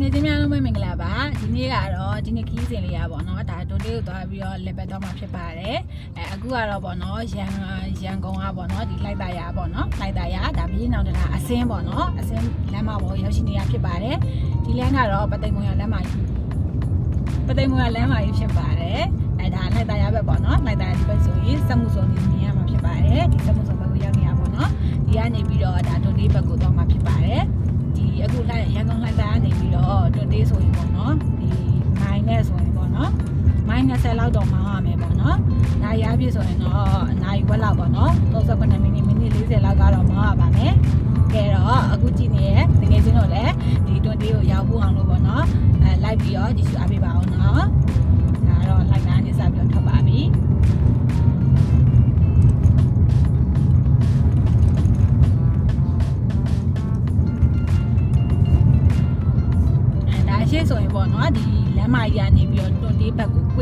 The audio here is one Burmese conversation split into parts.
ငယ်ချင်းများလုံးပဲမင်္ဂလာပါဒီနေ့ကတော့ဒီနေ့ခီးစဉ်လေးရပါတော့ဒါတိုလေးကိုသွားပြီးတော့လက်ပတ်တော့မှာဖြစ်ပါတယ်အဲအခုကတော့ပေါ့နော်ရန်ရန်ကုန်ကပေါ့နော်ဒီလိုက်တာရပေါ့နော်လိုက်တာရဒါပြည်နောင်တရာအစင်းပေါ့နော်အစင်းလမ်းမပေါ်ရောက်ရှိနေရဖြစ်ပါတယ်ဒီလမ်းကတော့ပသိမ်မွန်ရလမ်းမကြီးပသိမ်မွန်ရလမ်းမကြီးဖြစ်ပါတယ်အဲဒါလိုက်တာရပဲပေါ့နော်လိုက်တာရဒီဘက်ဆိုရင်စက်မှုစုံနေနေရမှာဖြစ်ပါတယ်ဒီစက်မှုစုံဘက်ကိုရောက်နေရပေါ့နော်ဒီကနေပြီးတော့ဒါတိုလေးဘက်ကိုသွားမှာဖြစ်ပါတယ် ဒီအခုလိုက်ရန်ကုန်လိုက်တာကနေပြီးတော့တွန်တေးဆိုရင်ပေါ့နော်ဒီမိုင်းနဲ့ဆိုရင်ပေါ့နော်မိုင်း20လောက်တော့မောင်းရမယ်ပေါ့နော်နိုင်ရပြည့်ဆိုရင်တော့အနိုင်ဝက်လောက်ပေါ့နော်39မိနစ်မိနစ်40လောက်ကတော့မောင်းရပါမယ်ကဲတော့အခုကြည့်နေရတကယ်ချင်းတော့လည်းဒီတွန်တေးကိုရောက်ဖို့အောင်လို့ပေါ့နော်အဲလိုက်ပြီးတော့ကြည့်ရှုအားပေး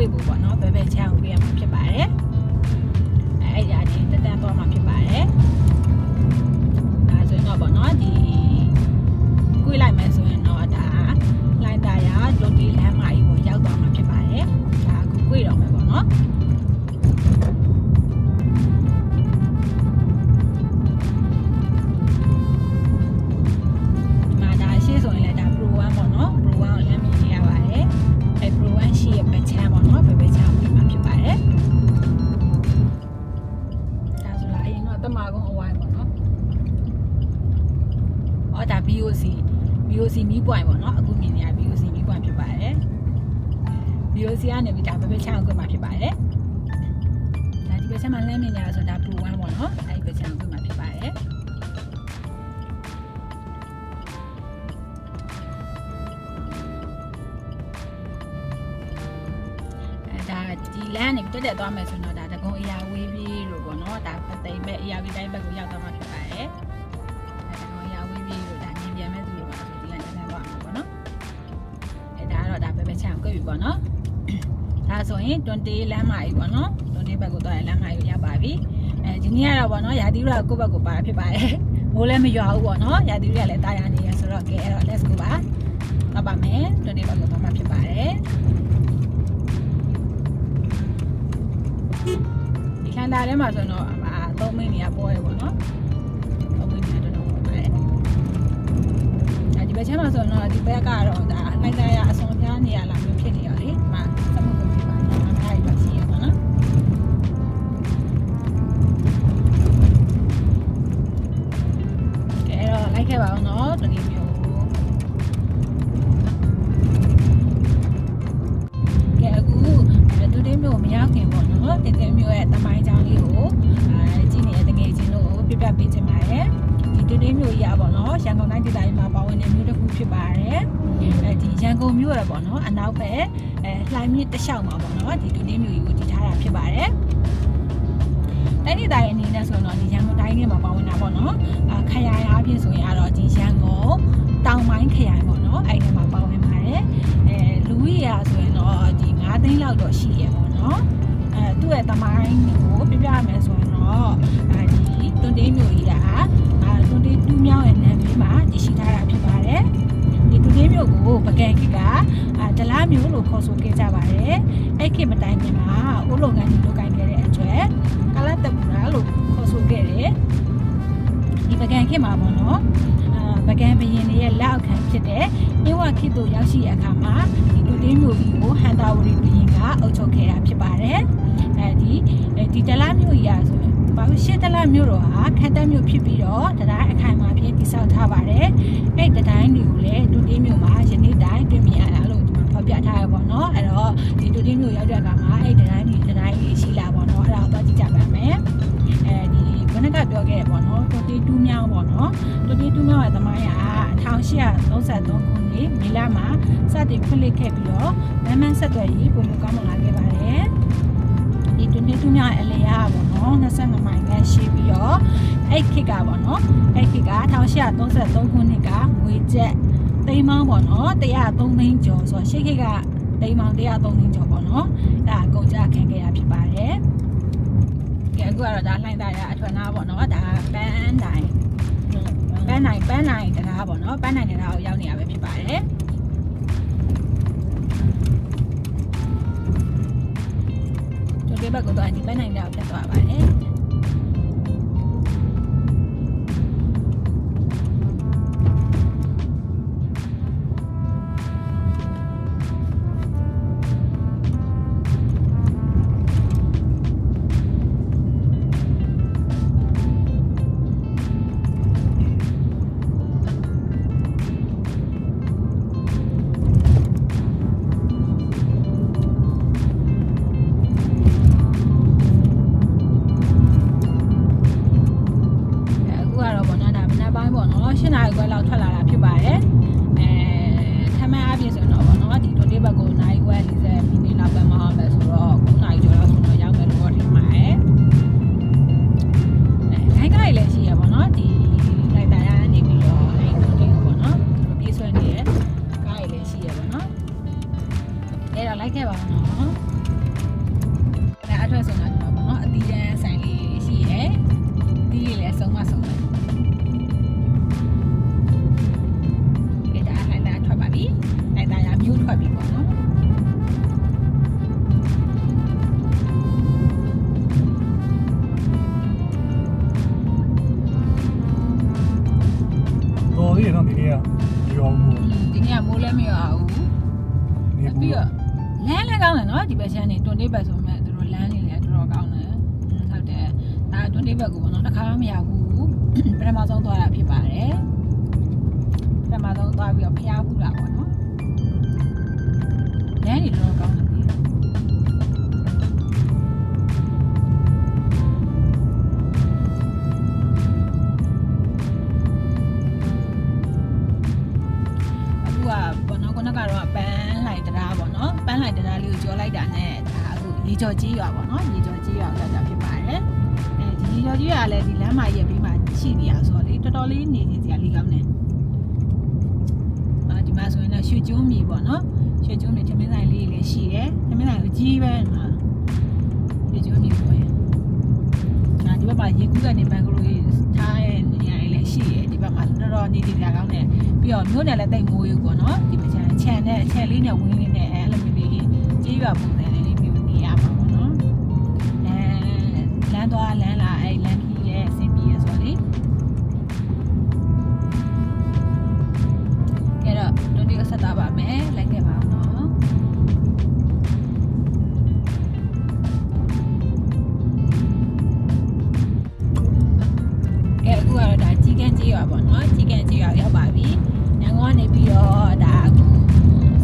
ပေးဖို့ပေါ့နော်ဘယ်ဘယ်ချမ်းကိုပေးရမှာဖြစ်ပါတယ်အဲအဲ့ဒါချင်းတက်တက်သွားမှာဖြစ်ပါတယ်ဒါဆိုရင်တော့ပေါ့နော်ဒီကွေးလိုက်မယ်ဆိုရင်တော့ဒါလိုင်းတာရာဒုတိယလမ်းမကြီးကိုရောက်သွားမှာဖြစ်ပါတယ်ဒါအခုကွေးတော့မယ်ပေါ့နော် လမ်းနေတက်တက်သွားမယ်ဆိုတော့ဒါတကုံအရာဝေးပြေးလို့ပေါ့နော်ဒါပသိမ်မဲ့အရာကြီးတိုင်းဘက်ကိုရောက်သွားမှာဖြစ်ပါတယ်အဲတကုံအရာဝေးပြေးလို့ဒါမြင်ပြန်မဲ့သူလို့ပါဆိုဒီလမ်းတက်တက်သွားမှာပေါ့နော်အဲဒါကတော့ဒါပဲပဲချမ်းကိုပြီပေါ့နော်ဒါဆိုရင်20လမ်းမကြီးပေါ့နော်20ဘက်ကိုသွားရလမ်းမကြီးကိုရောက်ပါပြီအဲဒီနေ့ကတော့ပေါ့နော်ရာသီဥတုကကိုယ့်ဘက်ကိုပါတာဖြစ်ပါတယ်မိုးလည်းမရွာဘူးပေါ့နော်ရာသီဥတုကလည်းတာယာနေရဆိုတော့ကဲအဲ့တော့ let's go ပါတော့ပါမယ်20ဘက်ကိုသွားမှာဖြစ်ပါတယ် န္ဓာထဲမှာဆိုတော့အသုံးမိနေရပေါ်ရပေါ့နော်သုံးမိနေတော့တော့ပါတယ်အဲဒီဘက်ချမ်းမှာဆိုတော့ဒီဘက်ကတော့ဒါလိုက်လိုက်ရအစွန်ပြားနေရလာ နေနဲ့ဆိုတော့ဒီရန်ကုန်တိုင်းထဲမှာပါဝင်တာပေါ့နော်အခရိုင်အားဖြင့်ဆိုရင်ကတော့ဒီရန်ကုန်တောင်ပိုင်းခရိုင်ပေါ့နော်အဲ့ဒီမှာပါဝင်ပါတယ်အဲလူကြီးရာဆိုရင်တော့ဒီ9သိန်းလောက်တော့ရှိရပေါ့နော်အဲသူ့ရဲ့တမိုင်းကိုပြပြရမယ်ဆိုရင်တော့အဲဒီတွန်တေးမျိုးကြီးကအဲတွန်တေးတူးမြောင်းရဲ့နာမည်မှာတည်ရှိထားတာဖြစ်ပါတယ်ဒီတွန်တေးမျိုးကိုပကံကိကအဲဒလားမျိုးလို့ခေါ်ဆိုခဲ့ကြပါတယ်အဲ့ခေတ်မတိုင်ခင်မှာဦးလုံငန်းကြီးလုပ်ကိုင်ခဲ့တဲ့အတွက် ဒီပကံခေတ်မှာပေါ့နော်အာပကံဘရင်တွေရဲ့လက်အောက်ခံဖြစ်တဲ့အင်းဝခေတ်တို့ရောက်ရှိတဲ့အခါမှာဒီတွန်တေးမျိုးကြီးကိုဟန်တာဝရီဘရင်ကအုပ်ချုပ်ခဲ့တာဖြစ်ပါတယ်အဲဒီဒီဒလားမျိုးကြီးอ่ะဆိုရင်ဘာလို့ရှစ်တလမြို့တော်ဟာခတ်တက်မြို့ဖြစ်ပြီးတော့တရားအခိုင်အမာဖြစ်တည်ဆောက်ထားပါတယ်။အဲ့တရားတွေကိုလည်းဒုတိယမြို့မှာယနေ့တိုင်းတွေ့မြင်ရတာလို့ဒီမှာဖော် ပြထားရပါတော့။အဲ့တော့ဒီဒုတိယမြို့ရောက်တဲ့အခါမှာအဲ့တရားတွေတရားတွေရှိလာပါတော့။အဲ့ဒါကိုသွားကြည့်ကြပါမယ်။အဲဒီဘနကပြောခဲ့ပေါ့နော်။ဒုတိယတူးမြောင်းပေါ့နော်။ဒုတိယတူးမြောင်းရဲ့သမိုင်းက1833ခုနှစ်မေလမှာစတင်ဖွင့်လှစ်ခဲ့ပြီးတော့မမ်းမန်းဆက်သွယ်ရေးပုံမှန်ကောင်းမွန်လာခဲ့ပါတယ်။ဒီတွင်တူးမြောင်းရဲ့အလေရပေါ့နော်22မိုင်နဲ့ရှိပြီးတော့အဲ့ခေတ်ကပေါ့နော်အဲ့ခေတ်က1833ခုနှစ်ကငွေကျပ် သိန်းပေါင်းပေါ့နော်103သိန်းကျော်ဆိုတော့ရှိတ်ခိတ်ကသိန်းပေါင်း103သိန်းကျော်ပေါ့နော်ဒါအကုန်ကြခံခဲ့ရဖြစ်ပါတယ်ကဲအခုကတော့ဒါလှိုင်းသားရအထွန်းသားပေါ့နော်ဒါပန်းတိုင်းပန်းတိုင်းပန်းတိုင်းတကားပေါ့နော်ပန်းတိုင်းတကားကိုရောက်နေရပဲဖြစ်ပါတယ်ဒီဘက်ကတော့အညီပန်းနိုင်တာပြတ်သွားပါတယ် အဲ့တော့လိုက်ခဲ့ တော့လေတော်တော်လေးနေနေစရာလေးကောင်းတယ်အာဒီမှာဆိုရင်တော့ရွှေကျုံးမြေပေါ့နော်ရွှေကျုံးမြေထမင်းဆိုင်လေးလည်းရှိတယ်ထမင်းဆိုင်ကိုကြီးပဲနော်ရွှေကျုံးမြေပေါ့ဒါဒီဘက်မှာရေကူးကနေဘန်ဂလိုကြီးထားတဲ့နေရာလေးလည်းရှိတယ်ဒီဘက်မှာတော်တော်နေနေစရာကောင်းတယ်ပြီးတော့မြို့နယ်လည်းတိတ်မိုးယူပေါ့နော်ဒီပချမ်းခြံနဲ့ခြံလေးနဲ့ဝင်းလေးနဲ့အဲ့လိုမျိုးလေးကြီးရွာပုံစံလေးမျိုးနေရမှာပေါ့နော်အဲလမ်းသွားလမ်းလာအဲ့လမ်း တော့တို့ဒီကဆက်သွားပါမယ်လိုက်ခဲ့ပါအောင်နော်ကဲအခုကတော့ဒါကြီးကန်းကြီးရွာပေါ့နော်ကြီးကန်းကြီးရွာရောက်ပါပြီ။ညောင်ကနေပြီးတော့ဒါအခု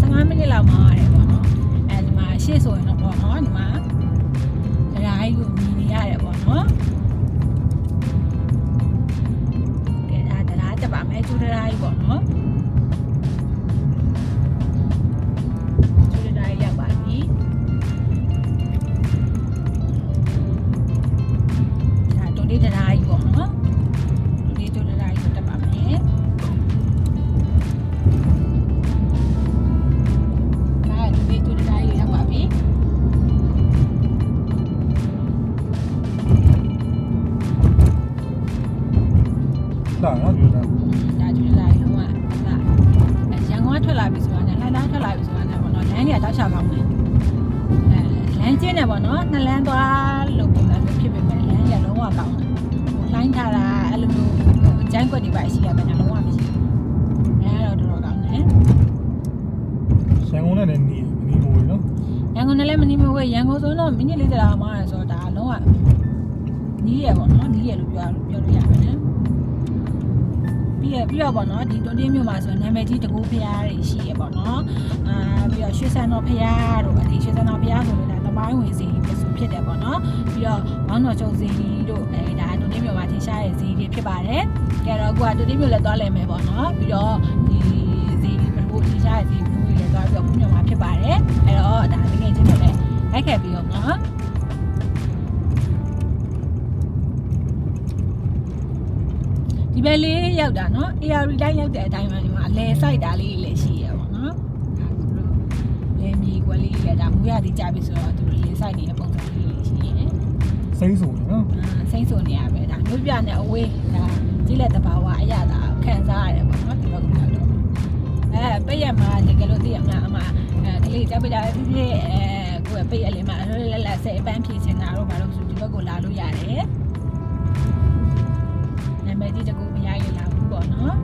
15မိနစ်လောက်မှရတယ်ပေါ့နော်။အဲဒီမှာရှေ့ဆိုရင် တွေကတောက်ချကောင်းတယ်။အဲလမ်းကျင်းတယ်ပေါ့နော်နှစ်လမ်းသွားလို့ပုံစံမျိုးဖြစ်ပေမဲ့လမ်းတွေကလုံးဝကောင်းတယ်။လှိုင်းထားတာအဲ့လိုမျိုးကျန်းကွက်တွေပါရှိရမယ်နော်လုံးဝမရှိဘူး။အဲတော့တော်တော်ကောင်းတယ်။ရန်ကုန်နဲ့လည်းနေနေမိုးနော်ရန်ကုန်နဲ့လည်းမနီမဝဲရန်ကုန်ဆိုတော့မိနစ်40လောက်မှရဆိုတော့ဒါအလုံးဝနီးရပေါ့နော်နီးရလို့ပြောလို့ပြောလို့ရပါတယ်ပြီးရပြီးတော့ပေါ့နော်ဒီ တွန်တင်းမြို့မှာဆိုနာမည်ကြီးတကူဖျားတွေရှိရပေါ့နော်အာပြီးတော့ရွှေစံတော်ဖျားတို့ဒီရွှေစံတော်ဖျားဆိုလို့ဒါသမိုင်းဝင်စီဖြစ်ဆိုဖြစ်တယ်ပေါ့နော်ပြီးတော့ဘောင်းတော်ချုပ်စီတို့အဲဒါတွန်တင်းမြို့မှာထင်ရှားတဲ့စီတွေဖြစ်ပါတယ်ကြတော့အခုကတွန်တင်းမြို့လည်းသွားလည်မယ်ပေါ့နော်ပြီးတော့ဒီစီဘယ်လိုထင်ရှားတဲ့စီဘယ်လိုလဲသွားပြီးတော့ဘုံမြို့မှာဖြစ်ပါတယ်အဲ့တော့ဒါတကယ်ချင်းတွေလည်းလိုက်ခဲ့ပြီးတော့နော် ဒီဘက်လေးရောက်တာနော် AR တိုင်းရောက်တဲ့အတိုင်းမှာဒီမှာအလဲဆိုင်တာလေးလည်းရှိရပါတော့ဒါသူတို့လဲမြေကွက်လေးလည်းဒါမူရသည်ကြပြီဆိုတော့သူတို့လဲဆိုင်နေတဲ့ပုံစံလေးလေးရှိနေတယ်စိမ့်ဆိုနော်အာစိမ့်ဆိုနေရပဲဒါမြို့ပြနဲ့အဝေးဒါကြီးလက်တဘာဝအရသာခံစားရတယ်ပေါ့နော်ဒီဘက်ကတော့အဲပိတ်ရမှာတကယ်လို့သိရမလားအမအဲကလေးကြောက်ပြကြဖြစ်ဖြစ်အဲကိုယ်ပိတ်ရလေမှာလွတ်လပ်လပ်ဆဲအပန်းဖြေချင်တာတော့ဘာလို့ဆိုဒီဘက်ကိုလာလို့ရတယ် နာမည်ကြီးတကူမရရလာဘူးပေါ့နော်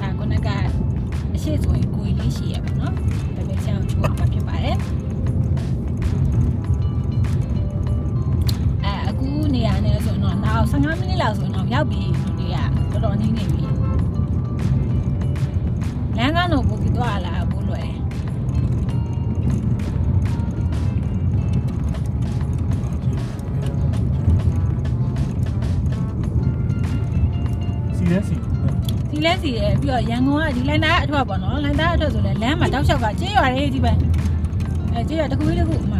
ဒါကနကအရှိဆိုရင်ကိုယ်လေးရှိရပါတော့ဘယ်ပဲချောင်းချိုးမှာဖြစ်ပါတယ်အဲအခုနေရာနဲ့ဆိုတော့နောက်15မိနစ်လောက်ဆိုတော့ရောက်ပြီ စီလဲစီဒီလဲစီရယ်ပြီးတော့ရန်ကုန်ကဒီလိုင်းသားအထွက်ပေါ့နော်လိုင်းသားအထွက်ဆိုလဲလမ်းမှာတောက်လျှောက်ကကြေးရွာလေးဒီပဲအဲကြေးရွာတစ်ခုလေးတစ်ခုအမှ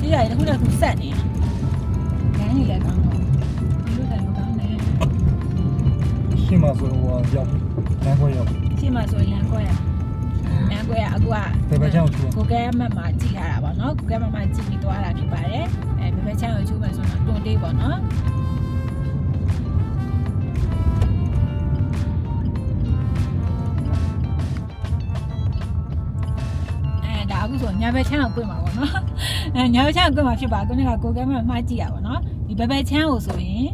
ကြေးရွာတစ်ခုတစ်ခုဆက်နေလမ်းကြီးလည်းကောင်းတော့ဒီလိုတိုင်းကောင်းနေရှင်းမှာဆိုတော့ရောက်လမ်းခွဲရောက်ရှင်းမှာဆိုရင်လမ်းခွဲလမ်းခွဲကအခုကဘယ်ဘက်ချောင်းချိုးကိုကဲမတ်မှာကြည့်ထားတာပေါ့နော်ကိုကဲမတ်မှာကြည့်ပြီးသွားတာဖြစ်ပါတယ်အဲဘယ်ဘက်ချမ်းကိုချိုးမယ်ဆိုတော့တွန်တေးပေါ့နော် ဆိုညာဘက်ချမ်းကိုပြင်မှာပေါ့နော်အဲညာဘက်ချမ်းကိုပြင်မှာဖြစ်ပါခုနကကိုကဲမတ်မှာကြည့်ရပါတော့ဒီဘက်ဘက်ချမ်းကိုဆိုရင်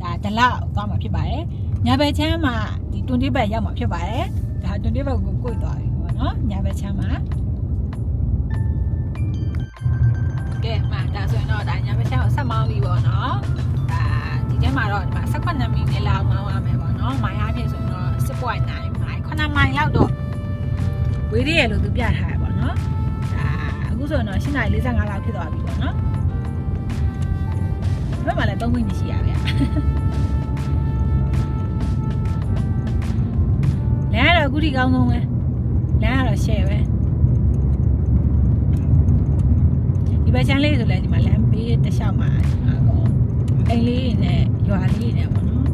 ဒါဒလသွားမှာဖြစ်ပါတယ်ညာဘက်ချမ်းမှာဒီတွန်တေးဘက်ရောက်မှာဖြစ်ပါတယ်ဒါတွန်တေးဘက်ကိုကိုယ်သွားပြီပေါ့နော်ညာဘက်ချမ်းမှာကဲမှာဒါဆိုရင်တော့ဒါညာမချောင်းဆက်မောင်းပြီပေါ့နော်ဒါဒီထဲမှာတော့ဒီမှာ18မိနစ်လောက်မောင်းရမယ်ပေါ့နော်မိုင်အားဖြင့်ဆိုရင်တော့10.9မိုင်9မိုင်လောက်တော့ဝေးသေးရလို့သူပြထားရပေါ့နော်ဒါ အခုဆိုရင်တော့8:45လောက်ဖြစ်သွားပြီပေါ့နော်ဘယ်မှာလဲ3မိနစ်ရှိရဗျာလမ်းကတော့အခုထိကောင်းဆုံးပဲလမ်းကတော့ share ပဲဒီဘက်ချမ်းလေးဆိုလဲဒီမှာလမ်းဘေးတစ်လျှောက်မှာဒီမှာကောအိမ်လေးနဲ့ရွာလေးနဲ့ပေါ့နော်ဒီ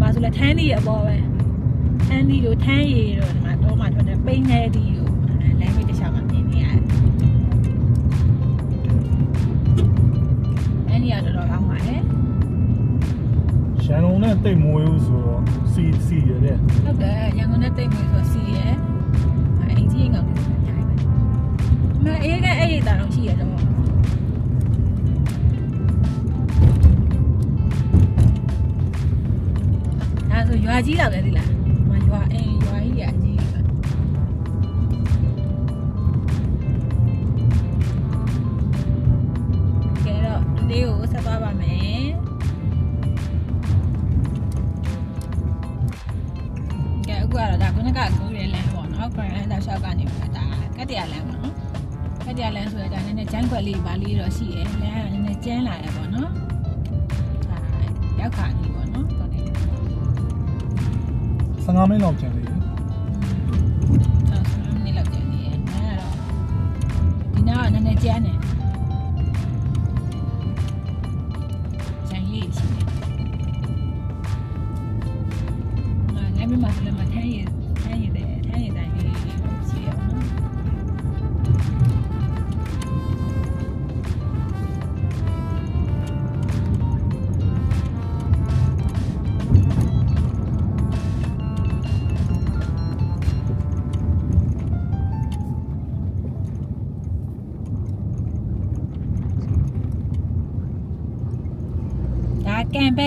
မှာဆိုလဲထန်းဒီအပေါ်ပဲထန်းဒီတို့ထန်းရည်တို့ဒီမှာတော့မှထွက်တဲ့ပိန်းနေဒီတို့အဲလမ်းဘေးတစ်လျှောက်မှာမြင်နေရတယ် ရှန်ကုန်နဲ့တိတ်မွေးဘူးဆိုတော့စီစီရတဲ့ဟုတ်တယ်ရန်ကုန်နဲ့တိတ်မွေးဆိုစီရယ်အဲအိမ်ကြီးငေါ့တယ်အများကြီးပဲမအေးကအဲ့ဒီတာတော့ရှိရတော့ဒါဆိုရွာကြီးတော့လည်းဒီလားမရွာအိမ် က်လျှောက်ကနေပြီးဒါကတ်တရလမ်းပေါ့နော်ကတ်တရလမ်းဆိုတော့ဒါနည်းနည်းဂျိုင်းခွက်လေးပါလေးတော့ရှိရယ်လမ်းကနည်းနည်းကျန်းလာရပေါ့နော်ဒါရောက်ခါကြီးပေါ့နော်တော်တယ်15မိနစ်လောက်ကျန်သေးတယ်အဲ့ဒါဆိုနေလောက်ကျန်နေရ။အဲ့တော့ဒီနာကနည်းနည်းကျန်းတယ်။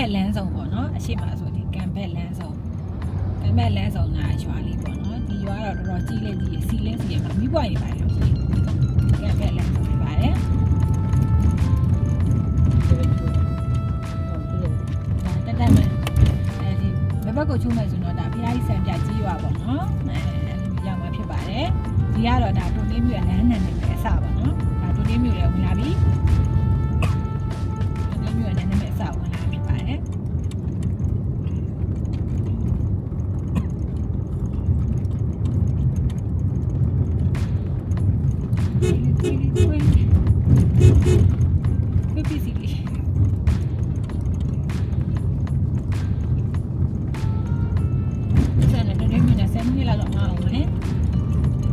ကံဘက်လမ်းဆောင်ပေါ့နော်။အရှိမဆိုဒီကံဘက်လမ်းဆောင်။ကံဘက်လမ်းဆောင်ကရွာလေးပေါ့နော်။ဒီရွာတော့တော်တော်ကြီးလေးကြီးစီလေးစီရမှာမိဘရေပါလို့ရှိတယ်။ကံဘက်လမ်းဆောင်ပြပါတယ်။ဒါတက်တက်မယ်။အဲဒီဘက်ဘက်ကိုချုံးမယ်ဆိုတော့ဒါဖျားကြီးဆံပြကြီးရွာပေါ့နော်။အဲအဲ့လိုရောက်မှာဖြစ်ပါတယ်။ဒီကတော့ဒါတိုလေးမြို့လမ်းနံနေပဲအစပါနော်။ဒါတိုလေးမြို့လည်းဝင်လာပြီ။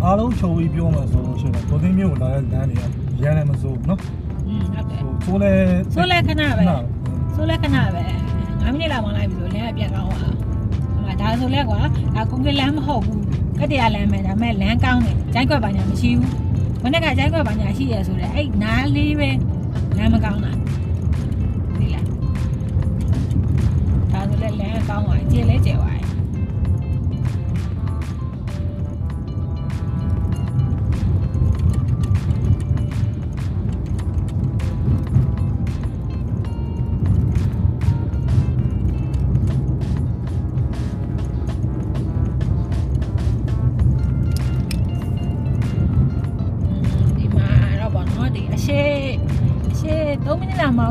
အားလုံးချုံပြီးပြောမှဆိုလို့ရှိရင်ကိုသိန်းမျိုးကိုလာတဲ့လမ်းတွေကရမ်းလည်းမစိုးဘူးနော်ဟုတ်တယ်။ဆိုလဲဆိုလဲခဏပဲ။ဆိုလဲခဏပဲ။9မိနစ်လောက်မှလိုက်ပြီဆိုလမ်းကပြန်ကောင်းသွား။ဟိုမှာဒါဆိုလဲကွာဒါကွန်ကရစ်လမ်းမဟုတ်ဘူး။ကတ္တရာလမ်းပဲဒါမဲ့လမ်းကောင်းတယ်။ဂျိုင်းကွက်ပါညာမရှိဘူး။မနေ့ကဂျိုင်းကွက်ပါညာရှိရဆိုတော့အဲ့နားလေးပဲလမ်းမကောင်းတာ။ဒီလား။ဒါဆိုလဲလမ်းကောင်းသွား။ကျေလဲကျေသွား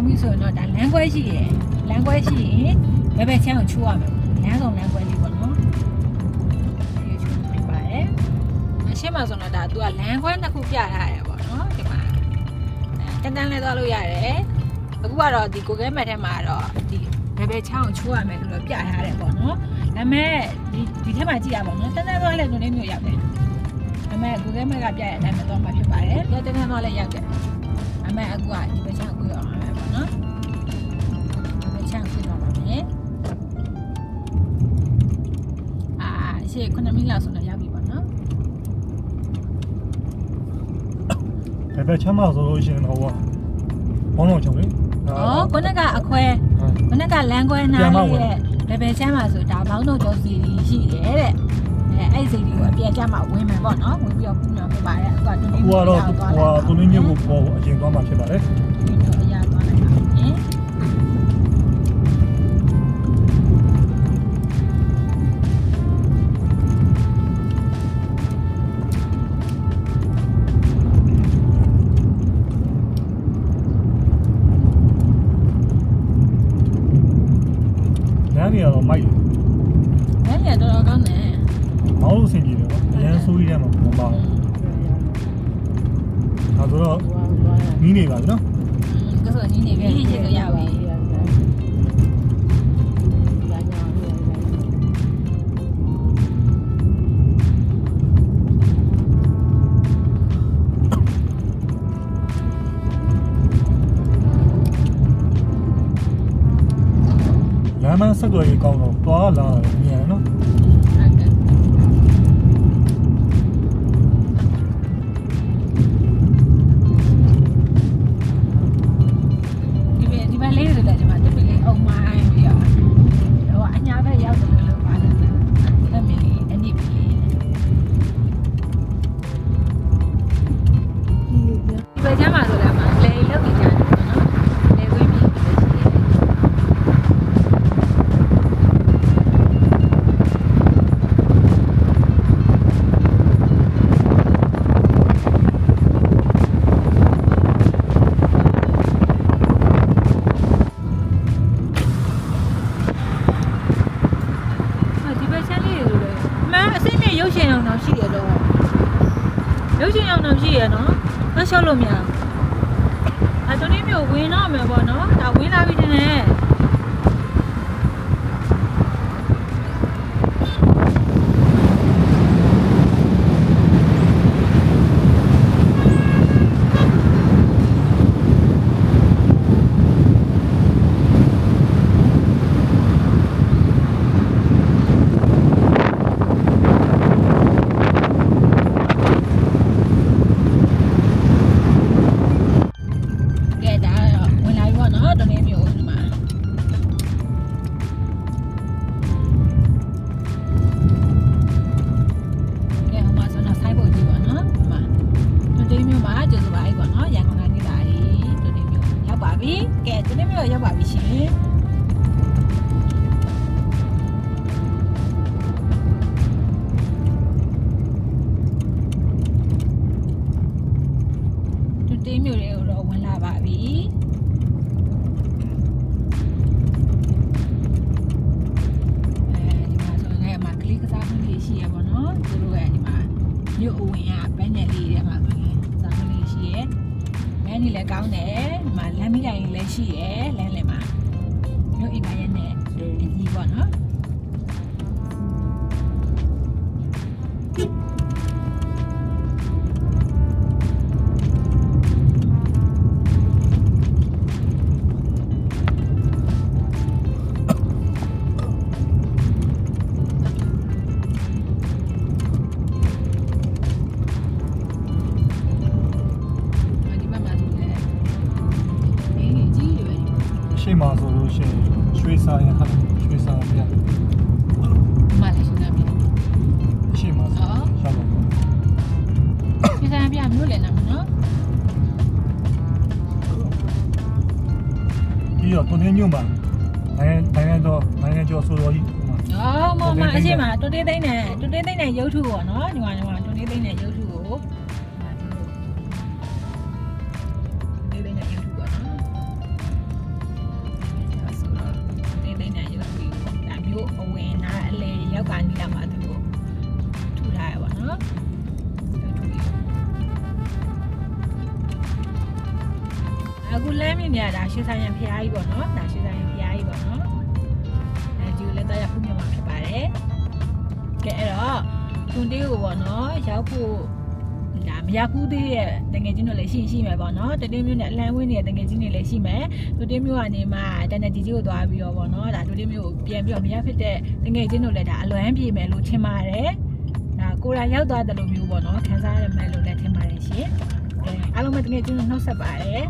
မိနစ်လောက်မောင်းပြီဆိုရင်တော့ဒါလမ်းခွဲရှိရယ်လမ်းခွဲရှိရင်ဘယ်ဘက်ချမ်းကိုချိုးရမယ်လမ်းဆောင်လမ်းခွဲလေးပေါ့နော်ဒီချိုးပြပါတယ်အရှိမှာဆိုတော့ဒါသူကလမ်းခွဲနှစ်ခုပြထားရတယ်ပေါ့နော်ဒီမှာအဲတန်းတန်းလေးသွားလို့ရတယ်အခုကတော့ဒီ Google Map ထဲမှာတော့ဒီဘယ်ဘက်ချမ်းကိုချိုးရမယ်လို့တော့ပြထားတယ်ပေါ့နော်ဒါပေမဲ့ဒီဒီထဲမှာကြည့်ရပါတော့တန်းတန်းသွားလဲလူလေးမျိုးရောက်တယ်အမေ Google Map ကပြရတဲ့အတိုင်းပဲတော့မှာဖြစ်ပါတယ်။ပြတဲ့နေတော့လည်းရောက်တယ်။အမေအခုကဒီဘက်ချမ်းကိုရော က်အောင်မယ်ပေါ့နော်။ဒီဘက်ချမ်းကိုရောက်ပါမယ်။အာရှေ့9မိနစ်လောက်ဆိုတော့ရောက်ပြီပေါ့နော်ဘယ်ဘက်ချမ်းမဆိုလို့ရှိရင်တော့ဟောဘောင်းလုံးချုံလေ။အော်ခုနကအခွဲခုနကလမ်းခွဲနားလေးရဲ့ဘယ်ဘယ်ချမ်းမှာဆိုဒါဘောင်းတော့ကျော်စီရှိတယ်တဲ့။အဲအဲ့စီဒီကိုအပြန်ကြမှာဝင်မယ်ပေါ့နော်။ဝင်ပြီးတော့ပူညောပြပါတယ်။အခုကဒီနေ့ဟိုကတော့ဟိုကသူလေးမျိုးကိုပေါ်အရင်သွားမှဖြစ်ပါတယ် မ်းမဆက်သွယ်ရေးကောင်းတော့သွားလာတယ်မြန်နော် ကြီးလည်းကောင်းတယ်ဒီမှာလမ်းမီးတိုင်လည်းရှိရလမ်းလည်းမှာမြို့အိမ်မရဲ့နဲ့အကြီးပေါ့နော် ရွှေစာရင်ဟာရွှေစာပြမလည်းရှင်သားပြရှေ့မှာဟောရှာပါရှင်သားပြမျိုးလည်းနာမနော်ပြီးတော့ကိုနေမြို့မှာနိုင်ငံနိုင်ငံတော်နိုင်ငံကျော်ဆိုတော်ကြီးအော်မမအရှိမတူတေးသိန်းနဲ့တူတေးသိန်းနဲ့ရုပ်ထုပေါ့နော်ညီမညီမတူတေးသိန်းနဲ့ရုပ် နော်အခုလမ်းမြင်နေရတာရှေးဆိုင်ရန်ဖျားကြီးပေါ့နော်ဒါရှေးဆိုင်ရန်ဖျားကြီးပေါ့နော်အဲဒီကိုလည်းတရားခုမြင်မှာဖြစ်ပါတယ်ကဲအဲ့တော့တွန်တေးကိုပေါ့နော်ရောက်ဖို့ဒါမရဘူးသေးရဲ့တငယ်ချင်းတို့လည်းရှိရှိမယ်ပေါ့နော်တတင်းမျိုးနဲ့အလန်းဝင်းနေတဲ့တငယ်ချင်းတွေလည်းရှိမယ်တူတင်းမျိုးကနေမှတန်တကြီးကြီးကိုသွားပြီးတော့ပေါ့နော်ဒါတူတင်းမျိုးကိုပြန်ပြီးတော့မရဖြစ်တဲ့တငယ်ချင်းတို့လည်းဒါအလွမ်းပြေမယ်လို့ထင်ပါတယ်ဒါ ကိုယ်တိုင်ရောက်သွားတယ်လို့မျိုးပေါ့နော်ခံစားရမယ်လို့လည်းထင်ပါတယ်ရှင်အဲအားလုံးပဲတငယ်ချင်းတို့နှုတ်ဆက်ပါတယ်